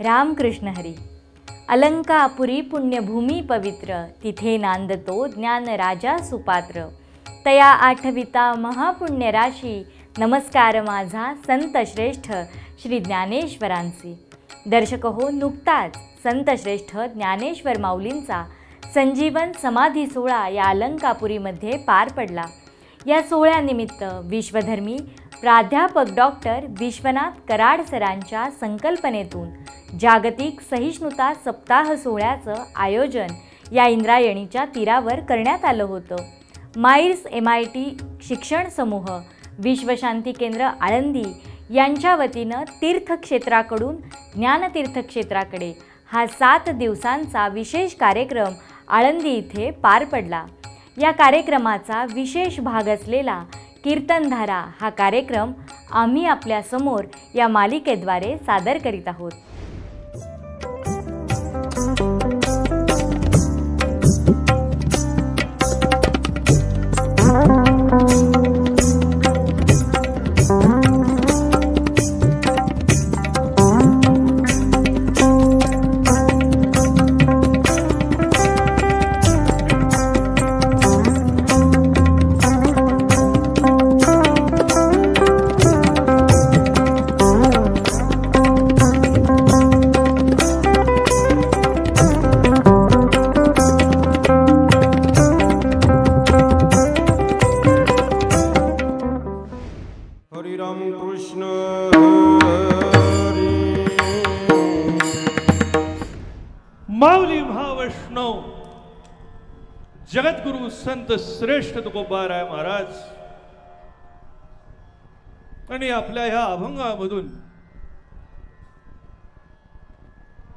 रामकृष्ण हरी। अलंकापुरी पुण्यभूमी पवित्र तिथे नांदतो ज्ञान राजा सुपात्र। तया आठविता महापुण्य राशी नमस्कार माझा संत श्रेष्ठ श्री ज्ञानेश्वरांचे। दर्शक हो नुकताच संत श्रेष्ठ ज्ञानेश्वर माऊलींचा संजीवन समाधी सोहळा या अलंकापुरीमध्ये पार पडला। या सोहळ्यानिमित्त विश्वधर्मी प्राध्यापक डॉक्टर विश्वनाथ कराड सरांच्या संकल्पनेतून जागतिक सहिष्णुता सप्ताह सोहळ्याचं आयोजन या इंद्रायणीच्या तीरावर करण्यात आलं होतं. माईर्स एम आय टी शिक्षण समूह विश्वशांती केंद्र आळंदी यांच्या वतीनं तीर्थक्षेत्राकडून ज्ञानतीर्थक्षेत्राकडे हा सात दिवसांचा विशेष कार्यक्रम आळंदी इथे पार पडला. या कार्यक्रमाचा विशेष भाग असलेला कीर्तनधारा हा कार्यक्रम आम्ही आपल्यासमोर या मालिकेद्वारे सादर करीत आहोत. संत श्रेष्ठ तुकोबाराय महाराज. आणि आपल्या ह्या अभंगामधून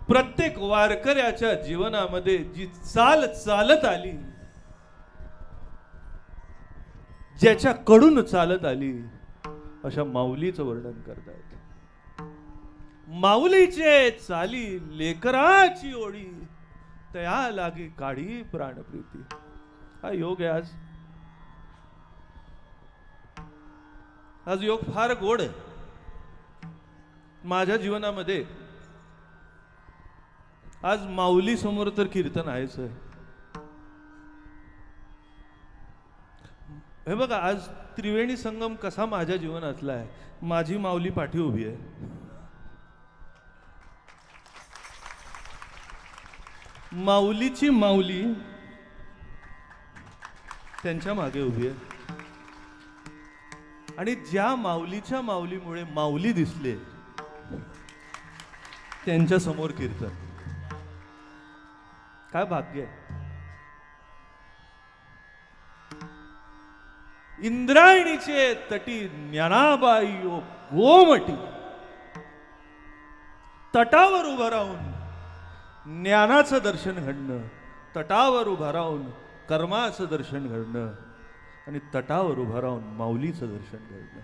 प्रत्येक वारकऱ्याच्या जीवनामध्ये जी चाल चालत आली ज्याच्याकडून चालत आली अशा माऊलीचं वर्णन करतायत. माऊलीचे चाली लेकराची ओळी तया लागी काढी प्राणप्रीती. हा योग आहे आज. आज योग फार गोड आहे. माझ्या जीवनामध्ये आज माऊली समोर तर कीर्तन आहेच आहे. हे बघा आज त्रिवेणी संगम कसा माझ्या जीवनातला आहे. माझी माऊली पाठी उभी आहे. माऊलीची माऊली त्यांच्या मागे उभी आहे. आणि ज्या माऊलीच्या माऊलीमुळे माऊली दिसले त्यांच्यासमोर कीर्तन. काय भाग्य आहे. इंद्रायणीचे तटी ज्ञानाबाई ओ गोमटी. तटावर उभं राहून ज्ञानाचं दर्शन घडणं तटावर उभं राहून कर्माचं दर्शन घडणं आणि तटावर उभं राहून माऊलीचं दर्शन घडणं.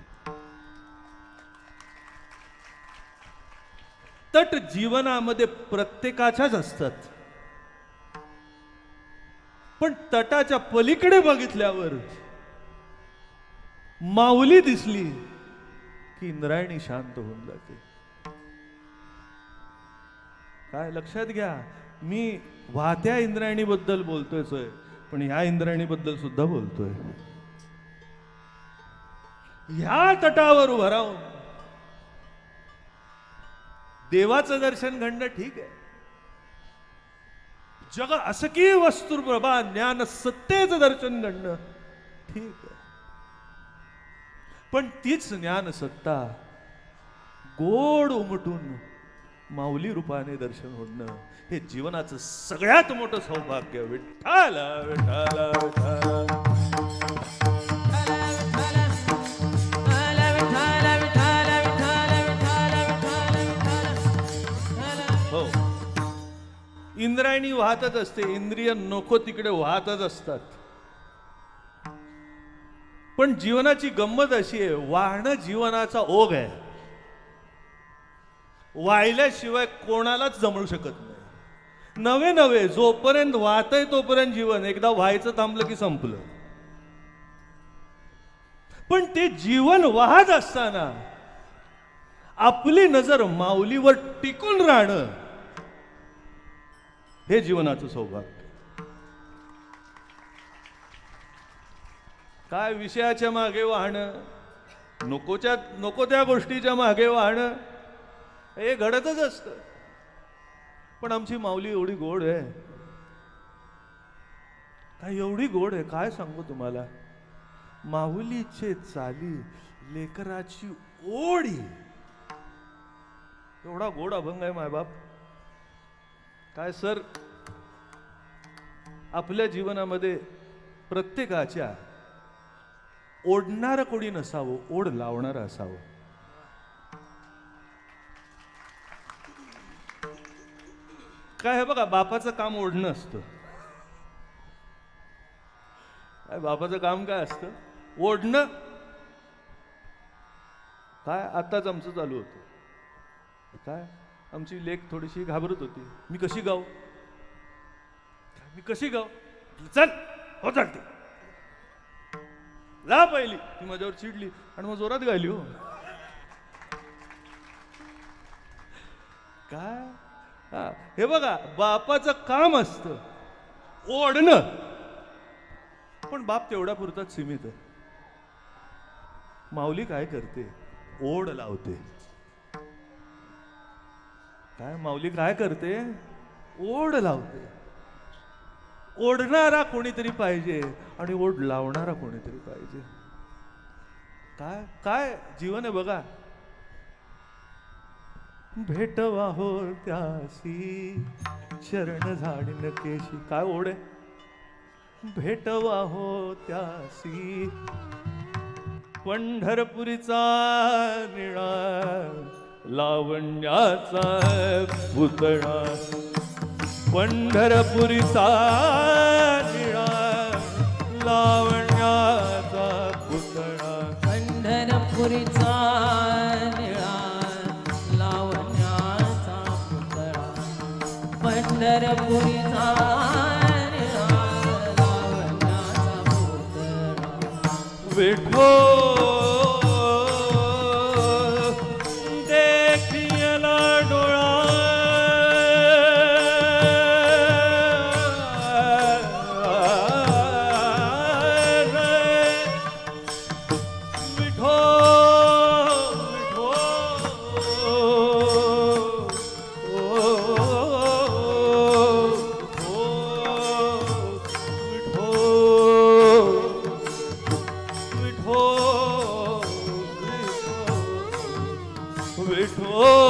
तट जीवनामध्ये प्रत्येकाच्याच असतात. पण तटाच्या पलीकडे बघितल्यावर माऊली दिसली की इंद्रायणी शांत होऊन जाते. काय लक्षात घ्या मी वाहत्या इंद्रायणी बद्दल बोलतोय सोय. पण ह्या इंद्रायणी बद्दल सुद्धा बोलतोय. ह्या तटावर उभं राहून देवाचं दर्शन घडणं ठीक आहे. जग वस्तू वस्तुप्रभा ज्ञान सत्तेचं दर्शन घडणं ठीक आहे. पण तीच ज्ञान सत्ता गोड उमटून माऊली रूपाने दर्शन होणं हे जीवनाचं सगळ्यात मोठं सौभाग्य. विठ्ठल विठ्ठल विठ्ठल. हो. इंद्रायणी वाहतच असते. इंद्रिय नको तिकडे वाहतच असतात. पण जीवनाची गंमत अशी आहे वाहणं जीवनाचा ओघ आहे. वाहिल्याशिवाय कोणालाच जमळू शकत नाही. नवे नवे जोपर्यंत वाहतय तोपर्यंत जीवन. एकदा व्हायचं थांबलं की संपलं. पण ते जीवन वाहत असताना आपली नजर माऊलीवर टिकून राहणं हे जीवनाचं सौभाग्य. काय विषयाच्या मागे वाहणं? नकोच्या नको त्या गोष्टीच्या मागे वाहणं? हे घडतच असतं. पण आमची माऊली एवढी गोड आहे. काय एवढी गोड आहे काय सांगू तुम्हाला? माऊलीचे चाली लेकराची ओढी. एवढा गोड अभंग आहे मायबाप. काय सर? आपल्या जीवनामध्ये प्रत्येकाच्या ओढणारं कोणी नसावं ओढ लावणारं असावं. काय हे बघा बापाचं काम ओढणं असतं. काय बापाचं काम काय असतं? ओढणं. काय आत्ताच आमचं चालू होतं. काय? आमची लेख थोडीशी घाबरत होती. मी कशी गाव मी कशी गाव चल हो चालते ला पहिली. ती माझ्यावर चिडली आणि मग जोरात गायली हो. काय? हा, हे बघा बापाचं काम असतं. ओढणं. पण बाप तेवढ्या पुरताच सीमित आहे. माऊली काय करते? ओढ लावते. काय माऊली काय करते? ओढ लावते. ओढणारा कोणीतरी पाहिजे आणि ओढ लावणारा कोणीतरी पाहिजे. काय काय जीवन आहे बघा. भेटवा हो त्यासी शरण झाडीन केशी. काय ओढ भेटवा हो त्यासी पंढरपुरीचा निळा लावण्याचा पुतळा. पंढरपुरीचा विठो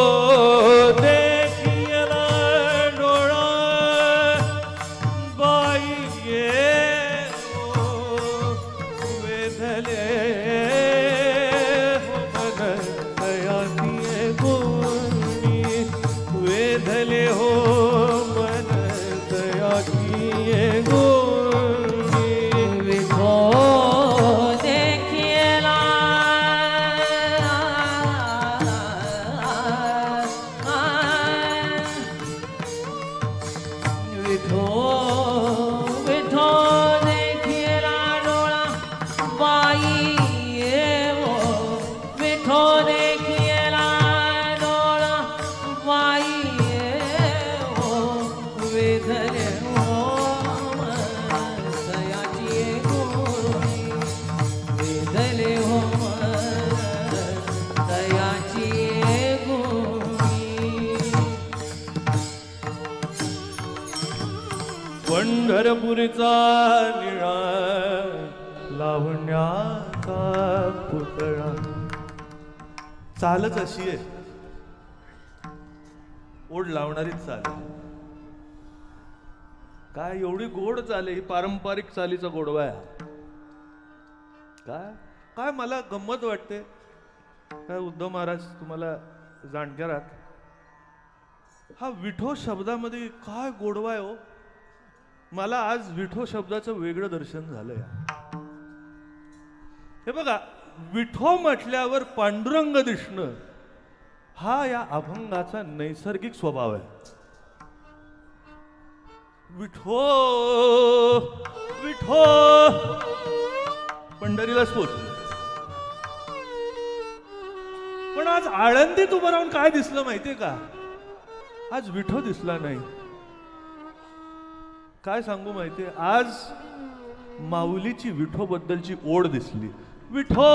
पंढरपूरचा निळा लावण्याचा पुतळा. चालच अशी आहे. ओढ लावणारीच चाल काय एवढी गोड चाले ही पारंपरिक चालीचा गोडवा आहे हा. काय? काय मला गंमत वाटते? काय उद्धव महाराज तुम्हाला जाणकार आहात. हा विठो शब्दामध्ये काय गोडवा आहे हो? मला आज विठो शब्दाचं वेगळं दर्शन झालंय. हे बघा विठो म्हटल्यावर पांडुरंग दिसणं हा या अभंगाचा नैसर्गिक स्वभाव आहे. विठो विठो. पंढरीलाच पोचले पण आज आळंदीत उभं राहून काय दिसलं माहितीये का? आज विठो दिसला नाही. काय सांगू माहितीये? आज माऊलीची विठो बद्दलची ओढ दिसली. विठो!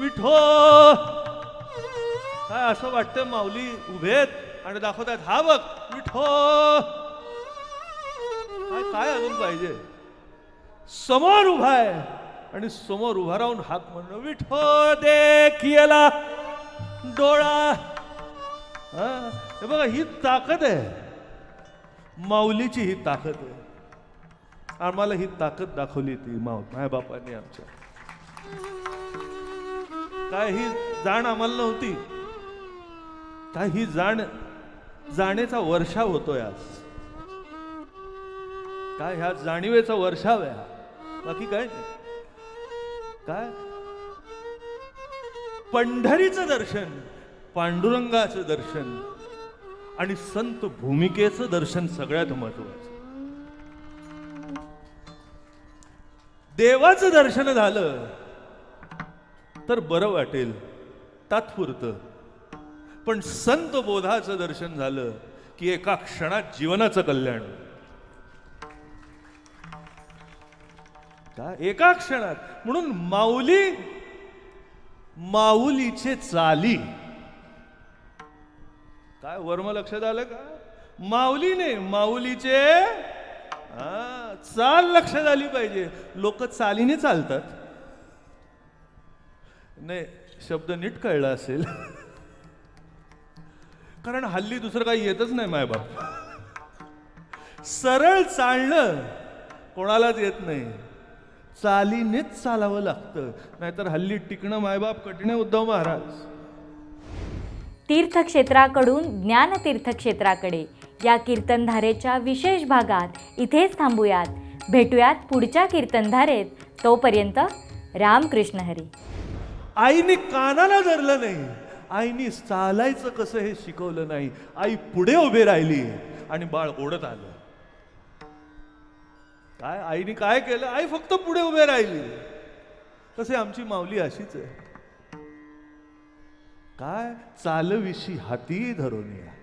विठो! काय असं वाटतं माऊली उभेत आणि दाखवतात हा बघ विठो! काय काय अजून पाहिजे? समोर उभा आहे आणि समोर उभा राहून हात म्हणणं विठो देखियला! डोळा! हा, हे बघा ही ताकद आहे. माऊलीची ही ताकद आहे. आम्हाला ही ताकद दाखवली ती माऊ मायबापांनी आमच्या. काय ही जाण आम्हाला नव्हती. काय ही जाण जाणेचा वर्षाव होतोय आज. काय ह्या जाणीवेचा वर्षाव आहे हा. बाकी काय नाही. काय? पंढरीचं दर्शन पांडुरंगाचं दर्शन. आणि संत भूमिकेचं दर्शन सगळ्यात महत्वाचं. देवाचं दर्शन झालं तर बरं वाटेल तात्पुरतं. पण संत बोधाचं दर्शन झालं की एका क्षणात जीवनाचं कल्याण. का? एका क्षणात. म्हणून माऊली माऊलीचे चाली. काय वर्म लक्षात आलं का? माऊलीने माऊलीचे हा, चाल लक्षात आली पाहिजे. लोक चालीने चालतात. नाही शब्द नीट कळला असेल. कारण हल्ली दुसरं काही येतच नाही मायबाप सरळ चालणं कोणालाच येत नाही. चालीनेच चालावं लागतं. नाहीतर हल्ली टिकणं मायबाप कठीण उद्धव महाराज. तीर्थक्षेत्राकडून ज्ञानतीर्थक्षेत्राकडे. या कीर्तनधारेच्या विशेष भागात इथेच थांबूयात. भेटूयात पुढच्या कीर्तनधारेत. तोपर्यंत रामकृष्ण हरी. आईने कानाला धरलं नाही. आईने चालायचं कसं हे शिकवलं नाही. आई पुढे उभे राहिली. आणि बाळ ओढत आलं. काय? आईने काय केलं? आई फक्त पुढे उभे राहिली. तसे आमची माऊली अशीच आहे. काय चालविशी हाती धरून या.